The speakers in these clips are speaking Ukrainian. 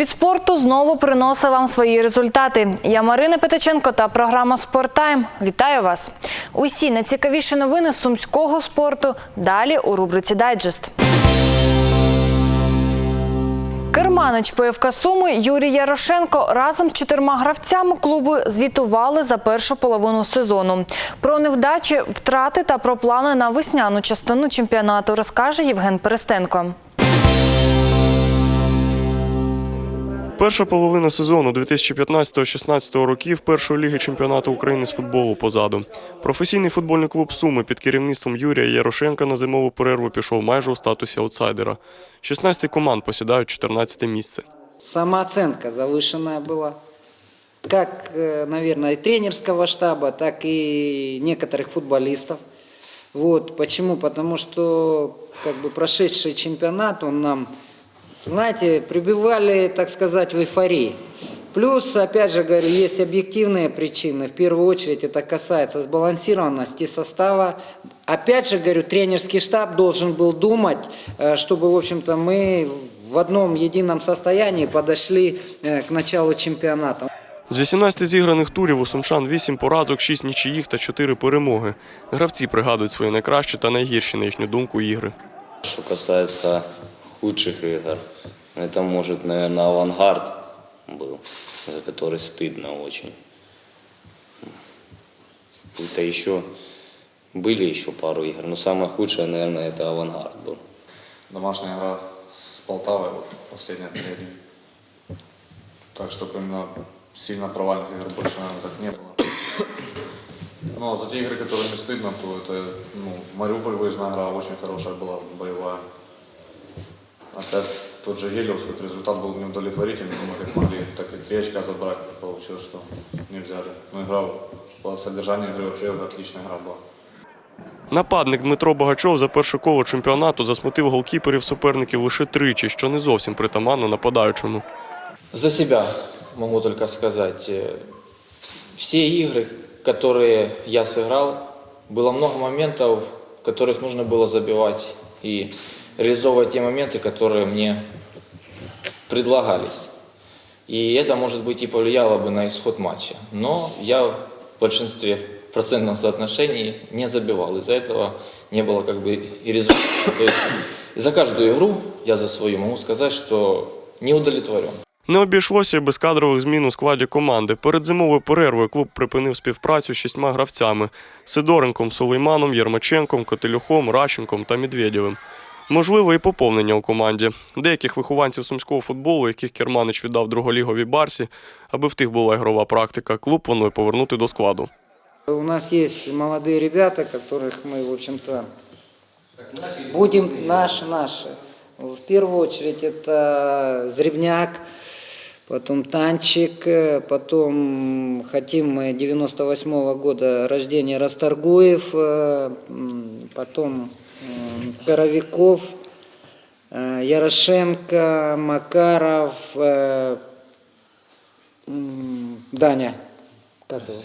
Світ спорту знову приносить вам свої результати. Я Марина Петиченко та програма «Спорттайм». Вітаю вас! Усі найцікавіші новини сумського спорту далі у рубриці «Дайджест». Керманич ПФК Суми Юрій Ярошенко разом з чотирма гравцями клубу звітували за першу половину сезону. Про невдачі, втрати та про плани на весняну частину чемпіонату розкаже Євген Перестенко. Перша половина сезону 2015-16 років першої ліги чемпіонату України з футболу позаду. Професійний футбольний клуб Суми під керівництвом Юрія Ярошенка на зимову перерву пішов майже у статусі аутсайдера. 16 команд посідають 14 місце. Самооценка завышенная была. Как, э, наверное, и тренерского штаба, так и некоторых футболистов. Вот. Почему? Потому что как бы прошедший чемпионат, он нам, знаете, прибивали, так сказать, в эйфории. Плюс, опять же говорю, есть объективные причины. В первую очередь это касается сбалансированности состава. Опять же говорю, тренерский штаб должен был думать, э, чтобы, в общем-то, мы в одном едином состоянии подошли э, к началу чемпионата. З 18 зіграних турів у сумчан 8 поразок, 6 нічиїх та 4 перемоги. Гравці пригадують свої найкращі та найгірші, на їхню думку, ігри. Что касается худших игр, это может, наверное, авангард был, за который стыдно очень. Какие-то еще были еще пару игр, но самое худшее, наверное, это авангард был. Домашняя игра с Полтавой, вот, последняя впереди. Так что именно сильно провальных игр больше, наверное, так не было. Но за те игры, которые не стыдно, то это ну, Мариуполь выездная игра очень хорошая была, боевая. Опять тот же Гелиос, хоть результат был неудовлетворительный, но мы как могли, так и три очка забрать, получилось, что не взяли. Но игра, по содержанию игры вообще отличная игра была. Нападник Дмитро Богачов за перше коло чемпіонату засмутив голкіперів суперників лише тричі, що не зовсім притаманно нападаючому. За себя могу только сказать. э, Все игры, которые я сыграл, было много моментов, в которых нужно было забивать и реализовывать те моменты, которые мне предлагались. И это, может быть, и повлияло бы на исход матча. Но я в большинстве процентном соотношении не забивал. Из-за этого не было как бы и результата. То есть за каждую игру, я за свою могу сказать, что не удовлетворен. Не обійшлося й без кадрових змін у складі команди. Перед зимовою перервою клуб припинив співпрацю з шістьма гравцями – Сидоренком, Сулейманом, Єрмаченком, Котелюхом, Ращенком та Медведєвим. Можливо, і поповнення у команді. Деяких вихованців сумського футболу, яких Керманич віддав друголіговій Барсі, аби в тих була ігрова практика, клуб планує повернути до складу. У нас есть молодые ребята, которых мы, в общем-то, будем наши, наши. В первую очередь это Зребняк, потом Танчик, э, потом хотим мы 98 года рождения Расторгуев, э, м, потом м, Коровиков, э, Ярошенко, Макаров, э, Даня. Как его?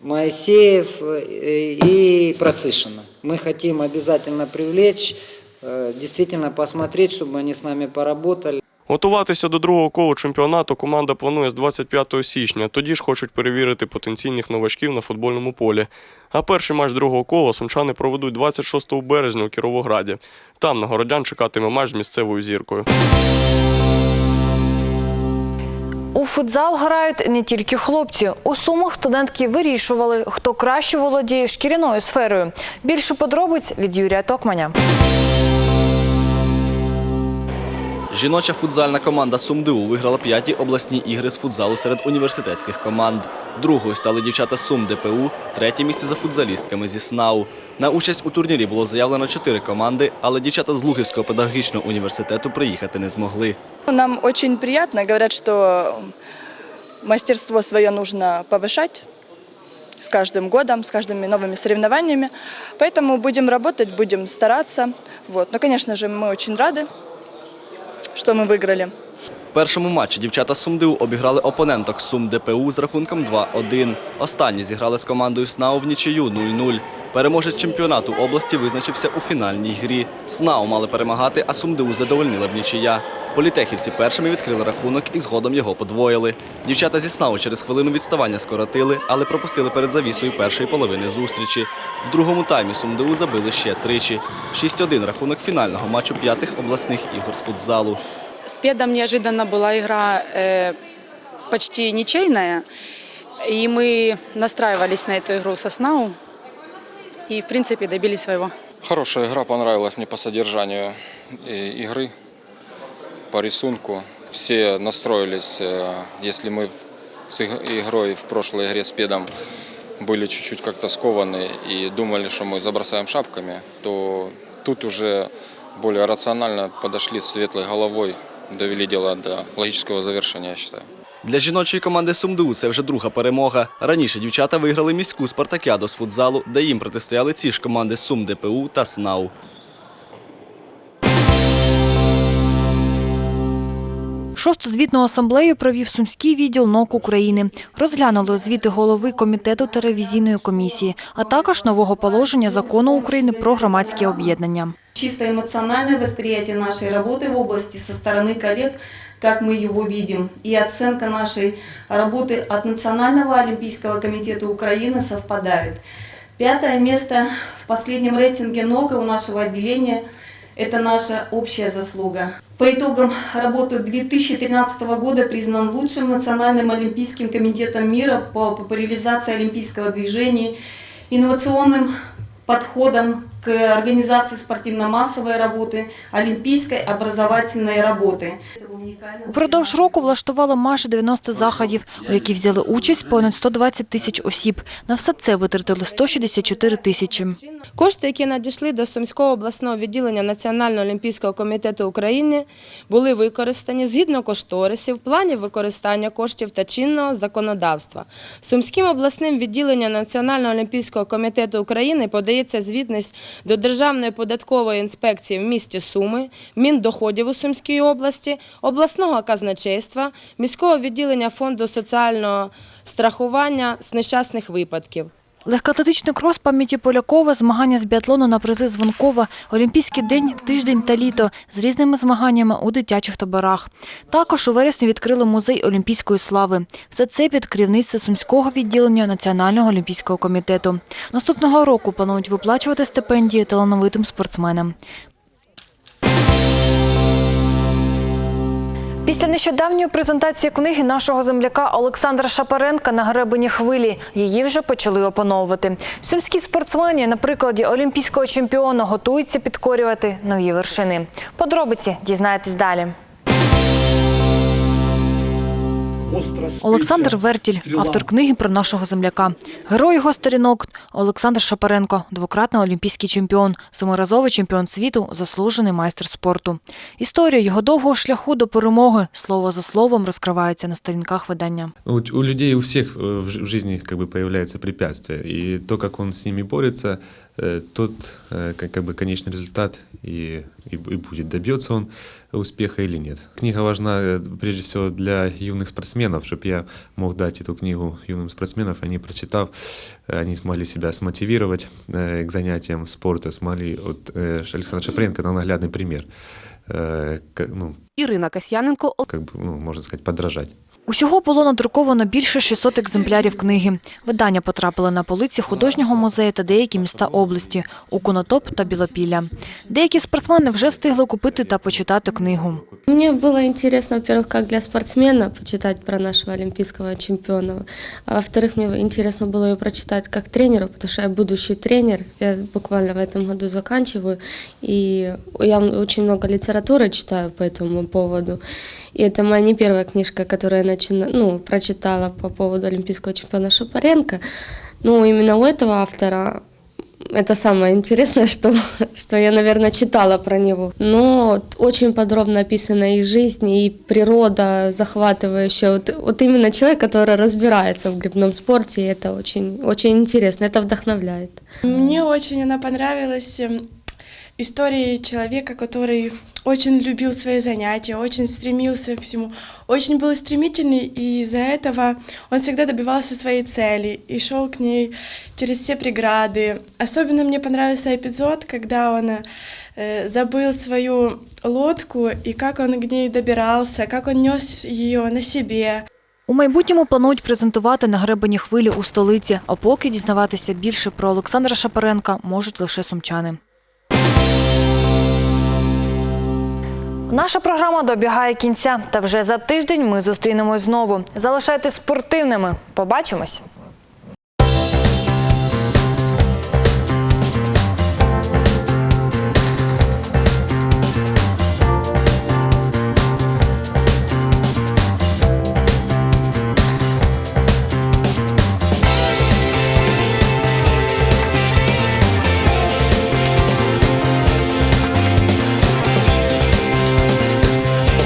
Моисеев э, и Процишина. Мы хотим обязательно привлечь, действительно посмотреть, чтобы они с нами поработали. Готуватися до другого колу чемпіонату команда планує з 25 січня. Тоді ж хочуть перевірити потенційних новачків на футбольному полі. А перший матч другого кола сумчани проведуть 26 березня у Кіровограді. Там на городян чекатиме матч з місцевою зіркою. У футзал грають не тільки хлопці. У сумах студентки вирішували, хто краще володіє шкіряною сферою. Більше подробиць від Юрія Токманя. Жіноча футзальна команда СумДУ виграла п'яті обласні ігри з футзалу серед університетських команд. Другою стали дівчата з Сум ДПУ, третє місце за футзалістками зі СНАУ. На участь у турнірі було заявлено чотири команди, але дівчата з Лугівського педагогічного університету приїхати не змогли. Нам очень приятно. Говорят, что мастерство свое нужно повышать с каждым годом, с каждыми новыми соревнованиями. Поэтому будем работать, будем стараться. Вот. Но, конечно же, мы очень рады, что мы выиграли. Першому матчі дівчата Сумдиу обіграли опоненток Сум ДПУ з рахунком 2-1. Останні зіграли з командою СНАУ в нічию 0-0. Переможець чемпіонату області визначився у фінальній грі. СНАУ мали перемагати, а Сумдиу задовольнила б нічия. Політехівці першими відкрили рахунок і згодом його подвоїли. Дівчата зі СНАУ через хвилину відставання скоротили, але пропустили перед завісою першої половини зустрічі. В другому таймі Сумдиу забили ще тричі. 6-1 рахунок фінального матчу п'ятих обласних ігор з футзалу. С Педом неожиданно была игра э, почти ничейная, и мы настраивались на эту игру со СНАУ и, в принципе, добились своего. Хорошая игра, понравилась мне по содержанию э, игры, по рисунку. Все настроились, э, если мы с иг- игрой в прошлой игре с Педом были чуть-чуть как-то скованы и думали, что мы забросаем шапками, то тут уже более рационально подошли с светлой головой, довели дело до логического завершения, я считаю. Для жіночої команди Сумду це вже друга перемога. Раніше дівчата виграли міську спартакіаду з футзалу, де їм протистояли ці ж команди Сум ДПУ та СНАУ. Шосту звітну асамблею провів Сумський відділ НОК України. Розглянули звіти голови комітету та ревізійної комісії, а також нового положення закону України про громадські об'єднання. Чисто эмоциональное восприятие нашей работы в области со стороны коллег, как мы его видим, и оценка нашей работы от Национального олимпийского комитета Украины совпадает. Пятое место в последнем рейтинге НОКа у нашего отделения – это наша общая заслуга. По итогам работы 2013 года признан лучшим Национальным олимпийским комитетом мира по популяризации олимпийского движения, инновационным подходом к организации спортивно-массовой работы, олимпийской образовательной работы. Упродовж року влаштувало майже 90 заходів, у які взяли участь понад 120 тисяч осіб. На все це витратили 164 тисячі. Кошти, які надійшли до Сумського обласного відділення Національного олімпійського комітету України, були використані згідно кошторисів, планів використання коштів та чинного законодавства. Сумським обласним відділенням Національного олімпійського комітету України подається звітність до Державної податкової інспекції в місті Суми, Міндоходів у Сумській області, обласного казначейства, міського відділення фонду соціального страхування з нещасних випадків. Легкоатлетичний крос пам'яті Полякова, змагання з біатлону на призи Звонкова, Олімпійський день, тиждень та літо з різними змаганнями у дитячих таборах. Також у вересні відкрили музей Олімпійської слави. Все це під керівництво Сумського відділення Національного олімпійського комітету. Наступного року планують виплачувати стипендії талановитим спортсменам. Після нещодавньої презентації книги нашого земляка Олександра Шапаренка на гребені хвилі її вже почали опановувати. Сумські спортсмени на прикладі олімпійського чемпіона готуються підкорювати нові вершини. Подробиці дізнаєтесь далі. Олександр Вертіль, автор книги про нашого земляка. Герой його сторінок Олександр Шапаренко, двократний олімпійський чемпіон, семиразовий чемпіон світу, заслужений майстер спорту. Історія його довгого шляху до перемоги слово за словом розкривається на сторінках видання. У, у людей у всех э, в жи- в жизни как бы появляются препятствия, и то, как он с ними борется, э, тот э, как, бы конечный результат и, и, и будет, добьется он успеха или нет. Книга важна э, прежде всего для юных спортсменов, чтобы я мог дать эту книгу юным спортсменам, они прочитав, э, они смогли себя смотивировать э, к занятиям спорта, смогли, вот э, Александр Шапренко, это наглядный пример, э, ну, Ірина Касьяненко, как бы, ну, можно сказать, подражать. Усього було надруковано більше 600 екземплярів книги. Видання потрапили на полиці художнього музею та деякі міста області – у Конотоп та Білопілля. Деякі спортсмени вже встигли купити та почитати книгу. Мне было интересно, во-первых, как для спортсмена почитать про нашего олимпийского чемпиона. А во-вторых, мне интересно было ее прочитать как тренеру, потому что я будущий тренер. Я буквально в этом году заканчиваю. И я очень много литературы читаю по этому поводу. И это моя не первая книжка, которую я начина... ну, прочитала по поводу олимпийского чемпиона Шапаренко. Но именно у этого автора это самое интересное, что, что я, наверное, читала про него. Но очень подробно описана и жизнь, и природа захватывающая. Вот, вот именно человек, который разбирается в грибном спорте, и это очень, очень интересно, это вдохновляет. Мне очень она понравилась. эм, истории человека, который очень любил свои занятия, очень стремился к всему, очень был стремительный, и из-за этого он всегда добивался своей цели и шел к ней через все преграды. Особенно мне понравился эпизод, когда он э, забыл свою лодку и как он к ней добирался, как он нес ее на себе. У майбутньому планують презентувати на гребені хвилі у столиці, а поки дізнаватися більше про Олександра Шапаренка можуть лише сумчани. Наша програма добігає кінця, та вже за тиждень ми зустрінемось знову. Залишайтесь спортивними. Побачимось!